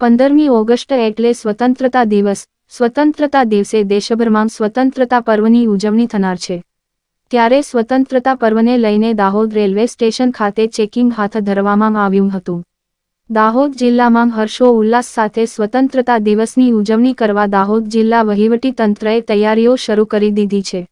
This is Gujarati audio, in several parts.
પંદરમી ઓગસ્ટ એટલે સ્વતંત્રતા દિવસ. સ્વતંત્રતા દિવસે દેશભરમાં સ્વતંત્રતા પર્વની ઉજવણી થનાર છે. ત્યારે સ્વતંત્રતા પર્વને લઈને દાહોદ રેલવે સ્ટેશન ખાતે ચેકિંગ હાથ ધરવામાં આવ્યું હતું. દાહોદ જિલ્લામાં હર્ષો ઉલ્લાસ સાથે સ્વતંત્રતા દિવસની ઉજવણી કરવા દાહોદ જિલ્લા વહીવટી તંત્રએ તૈયારીઓ શરૂ કરી દીધી છે.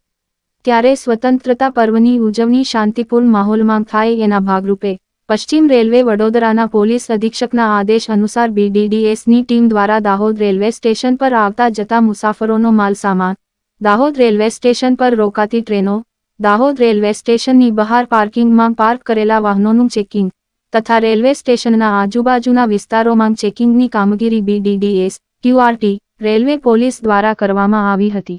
ત્યારે સ્વતંત્રતા પર્વની ઉજવણી શાંતિપૂર્ણ માહોલમાં થાય એના ભાગરૂપે પશ્ચિમ રેલવે વડોદરાના પોલીસ અધિક્ષકના આદેશ અનુસાર બીડીડીએસની ટીમ દ્વારા દાહોદ રેલવે સ્ટેશન પર આવતા જતા મુસાફરોનો માલસામાન, દાહોદ રેલવે સ્ટેશન પર રોકાતી ટ્રેનો, દાહોદ રેલવે સ્ટેશનની બહાર પાર્કિંગમાં પાર્ક કરેલા વાહનોનું ચેકિંગ, તથા રેલવે સ્ટેશનના આજુબાજુના વિસ્તારોમાં ચેકિંગની કામગીરી બીડીડીએસ ક્યુઆરટી રેલવે પોલીસ દ્વારા કરવામાં આવી હતી.